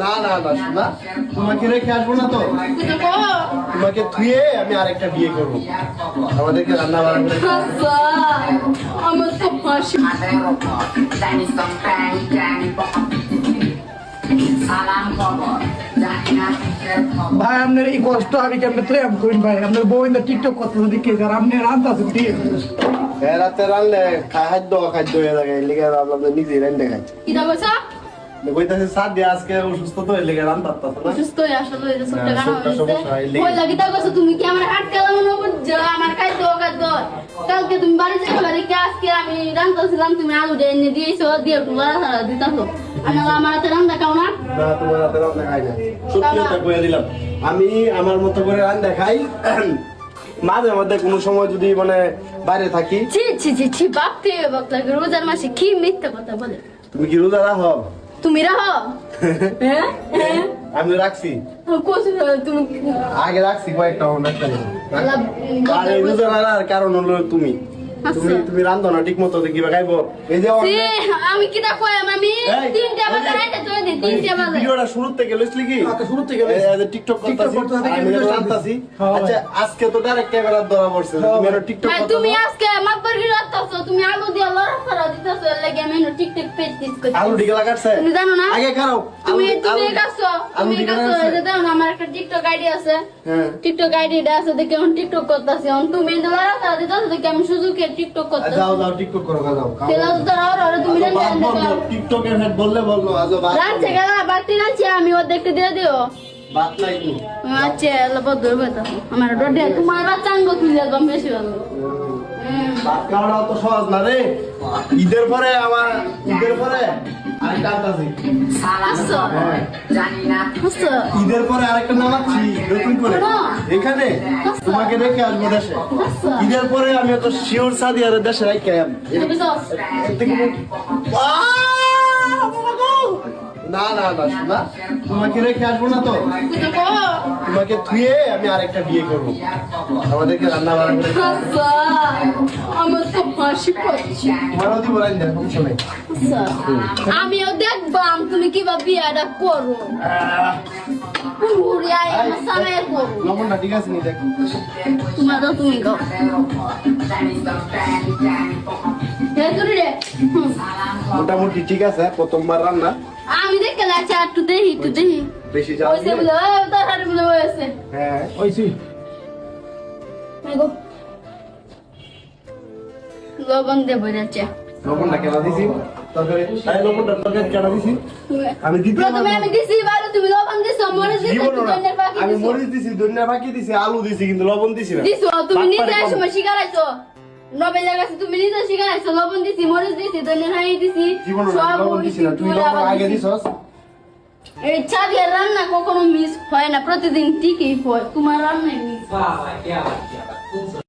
না না না শোনা তোমাকে রেখে আসব না তো। তোমাকে থুয়ে আমি আরেকটা বিয়ে করব। আমাদেরকে রান্না বান্না করে আমার তো ফাঁসি সালাম খবর জানি না কিসের খবর ভাই আপনার এই কষ্ট আমি কেমনে তো এম করিন ভাই? আপনার বউ ইন্দা টিকটক করতে দেখে আর আপনি ঠিক আছে। এ রাতে রানলে খাদ্য খাদ্য হয়ে থাকে এই লেগে আপনাদের নিজেই রান্না খাই। কইতাছে সাত দিয়ে আজকে অসুস্থ তো লেগে রান্না না। আসলে যে হ্যাঁ, লেগে। তা কইছো তুমি? কি আমার আমার খাইতে কালকে তুমি বাড়ি কে আজকে আমি রান্তাছিলাম তুমি আলু দিয়ে এনে দিয়েছ দিয়ে তোমরা দিতাছো। আমি আমার হাতে রান্না খাও না। না তোমার রাতে রান্না খাই না। সত্যি কথা কইয়া দিলাম। আমি আমার মতো করে রান্না খাই মাঝে মধ্যে কোনো সময় যদি মানে বাইরে থাকি। ছি ছি রোজার মাসে কি মিথ্যা কথা বলে? তুমি কি রোজা রাখো? তুমি রাহ হ্যাঁ? হ্যাঁ? আমি রাখছি। তুমি আগে রাখছি কয়েকটা কারণ হলো তুমি। তুমি। তুমি রান্ধো না ঠিক মতো কিবা খাইবো এই যে আমি কিটা কইম আমি তিনটা বাজে রাইতে তুই দিন তিনটা বাজে। ভিডিওটা শুরু থেকে লইছলি কি? আচ্ছা, শুরু থেকে লইছি। এই যে টিকটক টিকটক করতাছি করতে থেকে আমি টানতাছি হ্যাঁ, আচ্ছা আজকে তো ডাইরেক্ট ক্যামেরা ধরা পড়ছে হ্যাঁ, তুমি আর টিকটক ভাই, তুমি আজকে মাতবার কি রাখতাছো তুমি আলু দিয়ে লড়া করা দিতাছো টিকটক পেজ দিস কই আলু টিকা লাগাচ্ছে। তুমি জানো না? আগে তুমি তুমি তুমি দাও আমার একটা টিকটক আইডি আছে। হ্যাঁ। টিকটক আইডিটা আছে দেখে আমি টিকটক করতেছি। তুমি দেখে আমি টিকটক আর করতেছি। যাও যাও টিকটক করো যাও তেলা তো তোরা আর আর তুমি টিকটকের হেড বললে বলল আমি দেখতে দিয়ে দিও। বাদ নাই তো। আচ্ছা এলা ধরবে তো। আমার ডডে তোমার চাঙ্গ তুলে একদম বেশি ভালো ভাত খাওয়াটা অত সহজ না রে। ঈদের পরে আমার ঈদের পরে আরেকটা জানি না। ঈদের পরে আরেকটা নামাচ্ছি নতুন করে। এখানে তোমাকে রেখে আসব দেশে। ঈদের পরে আমি তো শিওর সাদি আর দেশে রেখে! না না না শোনা। তোমাকে রেখে আসব না তো। তোমাকে থুয়ে আমি আরেকটা বিয়ে করব। আমাদেরকে রান্না বান্না করে আমার তো পাচ্ছি। দেখ আমিও দেখবাম তুমি কীভাবে বিয়েটা করো। লবণটা ঠিক আছে নি দেখ। তুমি গাও। মোটামুটি ঠিক আছে প্রথমবার রান্না। লাগছে আর একটু দেখি একটু দেখি। বেশি জাল ওইসে বলে ওই তরকারি বলে হয়েছে। হ্যাঁ ওইছি গো। লবণ দিয়ে বেড়েছে লবণটা কেন দিছি। তরকারি তাই লবণটা তরকারি কেন দিছি। আমি দিতে প্রথমে আমি দিছি বারো তুমি লবণ দিছো মরিচ দিছো দিব না। আমি মরিচ দিছি ধনিয়া পাকি দিছি আলু দিছি কিন্তু লবণ দিছি না। দিছো তুমি নিজে সময় শিকারাইছো নবে লাগাইছো তুমি নিজে শিকারাইছো লবণ দিছি মরিচ দিছি ধনের হাই দিছি। সব দিছি তুই তুই লবণ আবার আগে দিছিস। দিছস এই চাঁদের রান্না কখনো মিস হয় না, প্রতিদিন ঠিকই হয়। তোমার রান্নাই মিস বাবা, কি আবার কি আবার